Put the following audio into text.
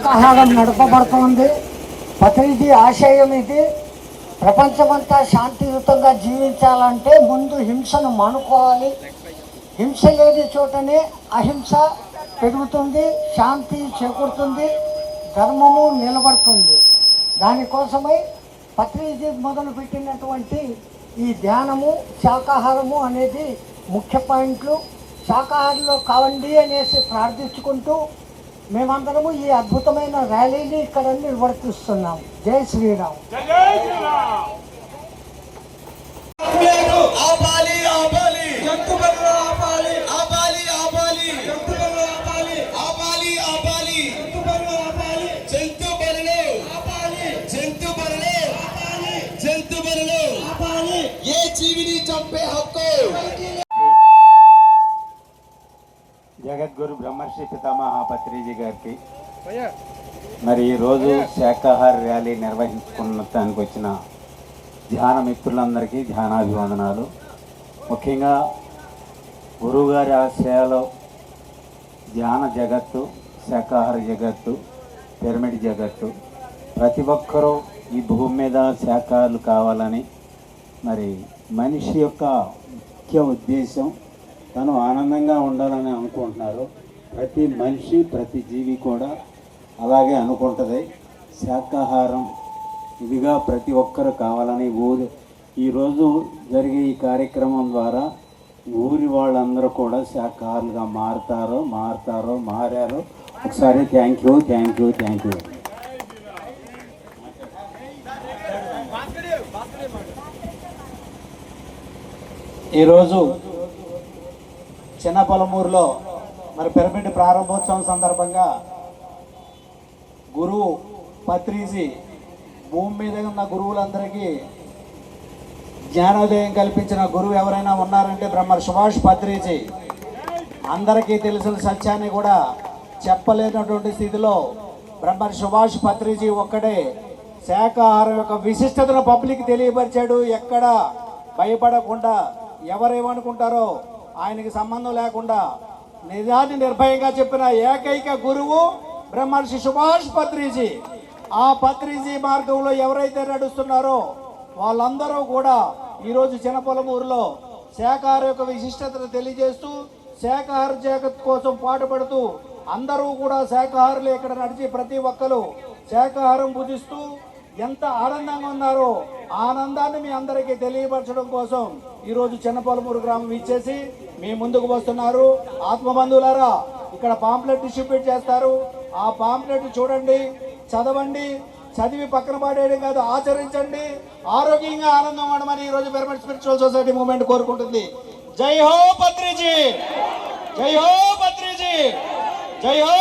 ఆహారం నడపబడుతుంది. ప్రతినిధి ఆశయం ఇది. ప్రపంచమంతా శాంతియుతంగా జీవించాలంటే ముందు హింసను మానుకోవాలి. హింస లేని చోటనే అహింస పెరుగుతుంది శాంతి చేకూరుతుంది ధర్మము నిలబడుతుంది. దానికోసమై ప్రతినిధి మొదలుపెట్టినటువంటి ఈ ధ్యానము శాకాహారము అనేది ముఖ్య పాయింట్లు. శాకాహారంలో కావండి అనేసి ప్రార్థించుకుంటూ మేమందరము ఈ అద్భుతమైన ర్యాలీని ఇక్కడ నిర్వర్తిస్తున్నాం జై శ్రీరామ్ ఆపాలి ఆపాలి జంతువులను ఆపాలి జగద్గురు బ్రహ్మర్షి పితామహ పత్రిజీ గారికి మరి ఈరోజు శాకాహార ర్యాలీ నిర్వహించుకున్నటానికి వచ్చిన ధ్యాన మిత్రులందరికీ ధ్యానాభివందనాలు. ముఖ్యంగా గురువుగారి ఆశయాలు ధ్యాన జగత్తు శాకాహార జగత్తు పిరమిడ్ జగత్తు. ప్రతి ఒక్కరూ ఈ భూమి మీద శాకాహారులు కావాలని మరి మనిషి యొక్క ముఖ్య ఉద్దేశం తను ఆనందంగా ఉండాలని అనుకుంటున్నారు. ప్రతి మనిషి ప్రతి జీవి కూడా అలాగే అనుకుంటుంది. శాకాహారం ఇదిగా ప్రతి ఒక్కరు కావాలని ఊరి. ఈరోజు జరిగే ఈ కార్యక్రమం ద్వారా ఊరి వాళ్ళందరూ కూడా శాకాహారులుగా మారుతారో మారుతారో మారారు. ఒకసారి thank you thank you thank you ఈరోజు చిన్న పొలమూరులో మరి పిరమిడ్ ప్రారంభోత్సవం సందర్భంగా గురువు పత్రిజీ భూమి మీద ఉన్న గురువులందరికీ జ్ఞానోదయం కల్పించిన గురువు ఎవరైనా ఉన్నారంటే బ్రహ్మ సుభాష్ పత్రిజీ అందరికీ తెలిసిన సత్యాన్ని కూడా చెప్పలేనటువంటి స్థితిలో బ్రహ్మ సుభాష్ పత్రిజీ ఒక్కడే శాఖాహారం యొక్క విశిష్టతను పబ్లిక్ తెలియపరిచాడు. ఎక్కడ భయపడకుండా ఎవరేమనుకుంటారో ఆయనకి సంబంధం లేకుండా నిజాన్ని నిర్భయంగా చెప్పిన ఏకైక గురువు బ్రహ్మర్షి సుభాష్ పత్రిజీ. ఆ పత్రిజీ మార్గంలో ఎవరైతే నడుస్తున్నారో వాళ్ళందరూ కూడా ఈరోజు చిన్నపొలమూరులో శాఖహార యొక్క విశిష్టతను తెలియజేస్తూ శాఖహార జగత్ కోసం పాటుపడుతూ అందరూ కూడా శాకాహారులు ఇక్కడ నడిచి ప్రతి ఒక్కరు శాఖహారం పూజిస్తూ ఎంత ఆనందంగా ఉన్నారో ఆనందాన్ని మీ అందరికీ తెలియపరచడం కోసం ఈరోజు చిన్నపొలమూరు గ్రామం ఇచ్చేసి మీ ముందుకు వస్తున్నారు. ఆత్మబంధువులారా ఇక్కడ పాంప్లెట్ డిస్ట్రిబ్యూట్ చేస్తారు. ఆ పాంప్లెట్ చూడండి చదవండి చదివి పక్కన పాడేయడం కాదు ఆచరించండి. ఆరోగ్యంగా ఆనందం ఉండమని ఈరోజు పిరమిడ్ స్పిరిచువల్ సొసైటీ మూవ్మెంట్ కోరుకుంటుంది. జై హో పత్రిజీ! జై హో పత్రిజీ! జై హో